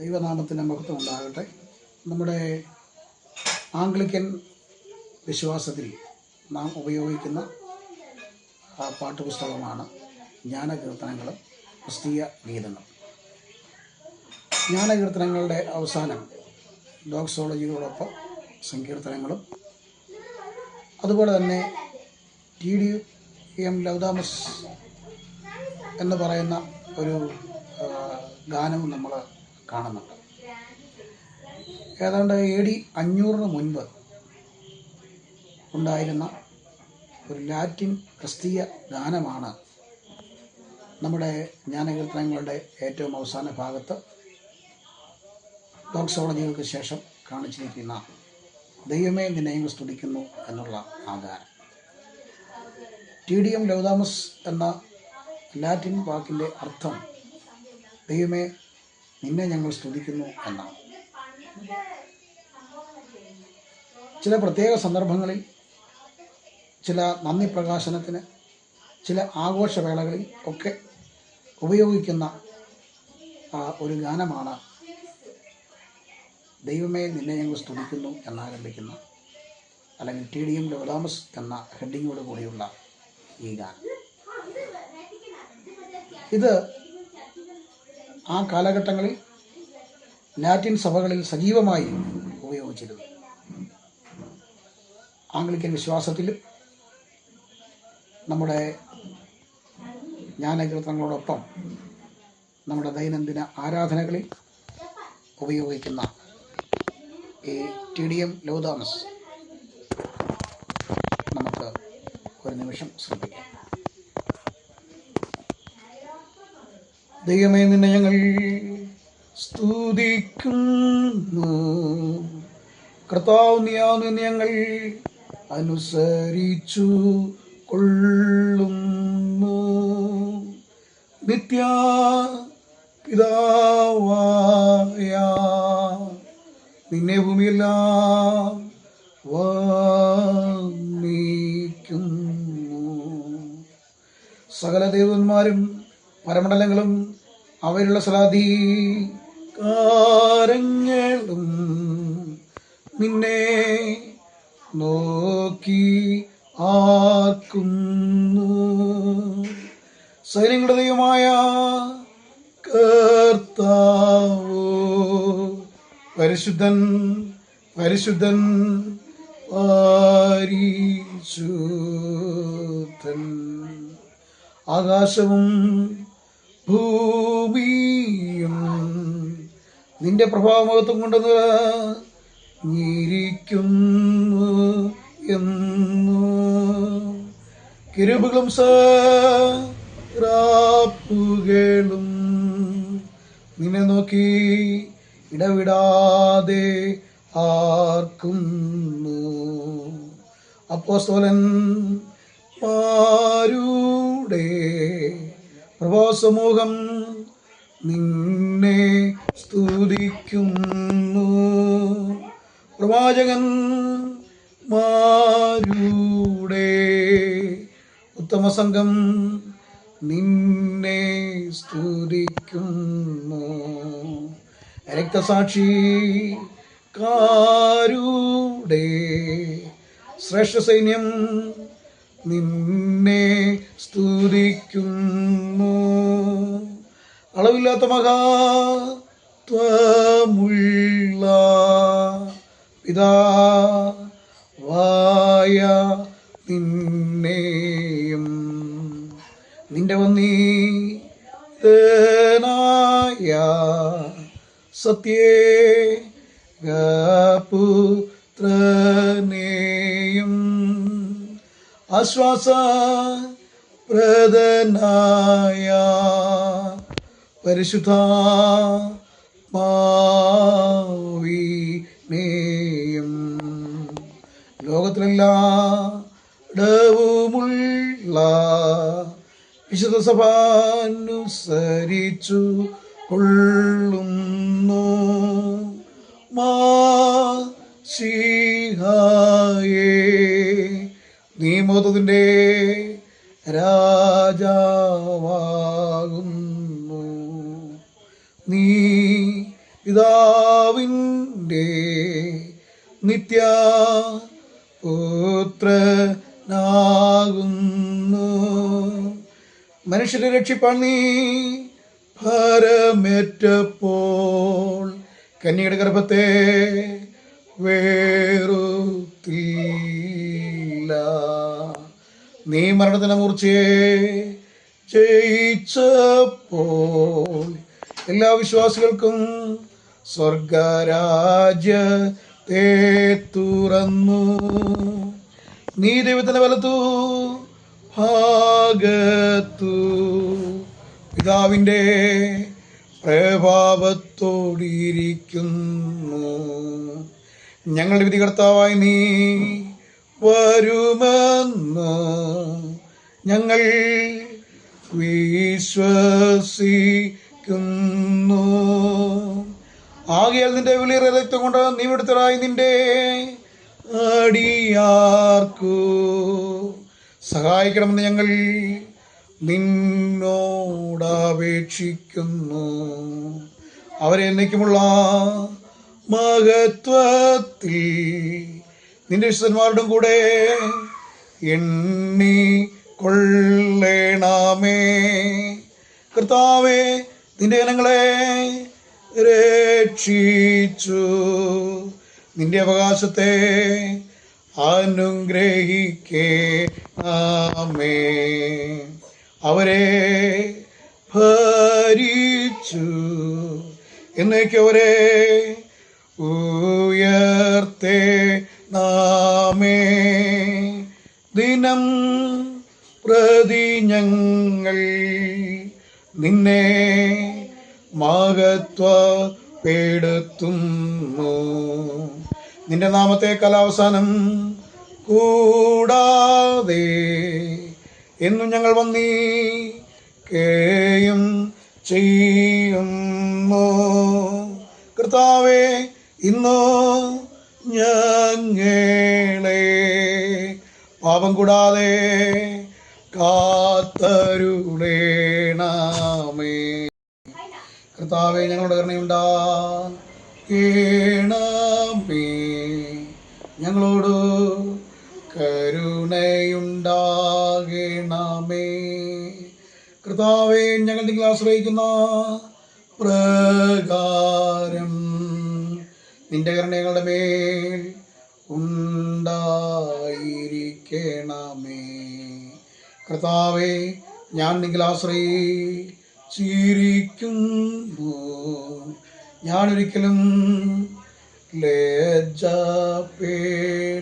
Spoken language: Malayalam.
ദൈവനാമത്തിന് മഹത്വം ഉണ്ടാകട്ടെ. നമ്മുടെ ആംഗ്ലിക്കൻ വിശ്വാസത്തിൽ നാം ഉപയോഗിക്കുന്ന പാട്ടുപുസ്തകമാണ് ജ്ഞാനകീർത്തനങ്ങൾ ക്രിസ്തീയ ഗീതങ്ങൾ. ജ്ഞാനകീർത്തനങ്ങളുടെ അവസാനം ഡോക്സോളജിയോടൊപ്പം സങ്കീർത്തനങ്ങളും. അതുപോലെ തന്നെ ടി ഡി എം ലൗദാമസ് എന്ന് പറയുന്ന ഒരു ഗാനവും നമ്മൾ കാണുന്നുണ്ട്. ഏതാണ്ട് എ ഡി അഞ്ഞൂറിന് മുൻപ് ഉണ്ടായിരുന്ന ഒരു ലാറ്റിൻ ക്രിസ്തീയ ഗാനമാണ് നമ്മുടെ ജ്ഞാനകീർത്തനങ്ങളുടെ ഏറ്റവും അവസാന ഭാഗത്ത് ഡോക്സോളജികൾക്ക് ശേഷം കാണിച്ചിരിക്കുന്ന ദൈവമേ നിന്നെയും സ്തുതിക്കുന്നു എന്നുള്ള ആ ഗാനം. ടി ഡി എം ലൗദാമസ് എന്ന ലാറ്റിൻ വാക്കിന്റെ അർത്ഥം ദൈവമേ നിന്നെ ഞങ്ങൾ സ്തുതിക്കുന്നു എന്നാണ്. ചില പ്രത്യേക സന്ദർഭങ്ങളിൽ ചില നന്ദി പ്രകാശനത്തിന് ചില ആഘോഷവേളകളിൽ ഒക്കെ ഉപയോഗിക്കുന്ന ഒരു ഗാനമാണ് ദൈവമേ നിന്നെ ഞങ്ങൾ സ്തുതിക്കുന്നു എന്നാരംഭിക്കുന്ന അല്ലെങ്കിൽ ടി ഡി എം ലോതാമസ് എന്ന ഹെഡിങ്ങോട് കൂടിയുള്ള ഈ ഗാനം. ഇത് ആ കാലഘട്ടങ്ങളിൽ ലാറ്റിൻ സഭകളിൽ സജീവമായി ഉപയോഗിച്ചിരുന്നു. ആംഗ്ലിക്കൻ വിശ്വാസത്തിലും നമ്മുടെ ജ്ഞാനകീർത്തനങ്ങളോടൊപ്പം നമ്മുടെ ദൈനംദിന ആരാധനകളിൽ ഉപയോഗിക്കുന്ന ഈ ടി ഡി എം ലോതാമസ് നമുക്ക് ഒരു നിമിഷം ശ്രദ്ധിക്കാം. ദൈവമേ നിന്നെ ഞങ്ങൾ സ്തുതിക്കുന്നു. കർത്താവ് നീയാവുന്ന ഞങ്ങൾ അനുസരിച്ചു കൊള്ളുന്നു. നിത്യ പിതാവായ നിന്നെ ഭൂമിയെല്ലാം വന്നിക്കുന്നു സകല ദേവന്മാരും പരമണ്ഡലങ്ങളും അവരുടെ കാരങ്ങളും നിന്നെ നോക്കി ആർക്കുന്നു. സൈന്യങ്ങളുടെ ദൈവമായ കർത്താവോ പരിശുദ്ധൻ പരിശുദ്ധൻ പരിശുദ്ധൻ ആകാശവും ഭൂമിയും നിന്റെ പ്രഭാവമഹത്വം കൊണ്ട് നിരിക്കുന്നു എന്നു. കിരുബുകളും സാപ്പുകളും നിന്നെ നോക്കി ഇടവിടാതെ ആർക്കുന്നു. അപ്പോസ്തോലൻ മാരുടെ പ്രഭാസമൂഹം നിന്നെ സ്തുതിക്കുന്നു. പ്രവാചകൻ മാരുടെ ഉത്തമ സംഘം നിന്നെ സ്തുതിക്കുന്നു. രക്തസാക്ഷി കാരുടെ ശ്രേഷ്ഠ സൈന്യം നിന്നെ സ്തുതിക്കുന്നു. അളവില്ലാത്ത മകാത്വമുള്ള പിതാ വായ നിന്നെയും. നിന്റെ വന്നീതനായ സത്യേ ആശ്വാസ പ്രദനായ പരിശുദ്ധ ലോകത്തിലെല്ലാ ലോകത്തിലെല്ലാടവുമുള്ള വിശുദ്ധ സഭ അനുസരിച്ചു കൊള്ളുന്നു. മാ ശീഹായേ. നീ മോതത്തിന്റെ രാജാവാകുന്നു. നീ പിതാവിന്റെ നിത്യ പുത്രനാകുന്നു മനുഷ്യരെ രക്ഷിപ്പാൻ നീ ഭരമേറ്റപ്പോൾ കന്യയുടെ ഗർഭത്തെ വേറുത്തില്ല നീ മരണത്തിന് മൂർച്ചയെ ജയിച്ചപ്പോൾ എല്ലാ വിശ്വാസികൾക്കും സ്വർഗരാജ്യത്തെ തുറന്നു. നീ ദൈവത്തിന് വലത്തു ഭാഗത്തു. പിതാവിന്റെ പ്രഭാവത്തോടിയിരിക്കുന്നു. ഞങ്ങളുടെ വിധികർത്താവായി നീ വരുമെന്ന് ഞങ്ങൾ വിശ്വസിക്കുന്നു. ആകയാൽ നിന്റെ വിളിയേറെ രക്തം കൊണ്ട് നീ വിടുത്തരായി നിന്റെ അടിയാർക്കു. സഹായിക്കണമെന്ന് ഞങ്ങൾ നിന്നോടപേക്ഷിക്കുന്നു അവരെ എന്നേക്കുമുള്ള മഹത്വത്തിൽ നിന്റെ വിശുദ്ധന്മാരുടെ കൂടെ എണ്ണി കൊള്ളേണമേ. കർത്താവേ നിന്റെ ജനങ്ങളെ രക്ഷിച്ചു. നിന്റെ അവകാശത്തെ അനുഗ്രഹിക്കണമേ. അവരെ ഭരിച്ചു. എന്നേക്ക് അവരെ ഉയർത്തെ. ദിനം പ്രതി ഞങ്ങൾ നിന്നെ മഹത്വപ്പെടുത്തുന്നു നിന്റെ നാമത്തെ കലാവസാനം കൂടാതെ എന്നും ഞങ്ങൾ വന്നീ കേയും ചെയ്യുന്നു. കർത്താവേ ഇന്നോ ഞങ്ങളെ പാപം കൂടാതെ കാത്തരുളേണമേ കർത്താവെ ഞങ്ങളുടെ കരുണയുണ്ടാ. കേണമേ ഞങ്ങളോട് കരുണയുണ്ടാകണമേ. കർത്താവെ ഞങ്ങൾ നിങ്ങൾ ആശ്രയിക്കുന്ന പ്രകാരം നിന്റെ കരുണ ഞങ്ങളുടെ മേൽ ഉണ്ടായിരിക്കണമേ. കർത്താവേ ഞാൻ നിങ്ങൾ ആശ്രയിച്ചിരിക്കുന്നു. ഞാൻ ഒരിക്കലും ലജ്ജ പേടരുതേ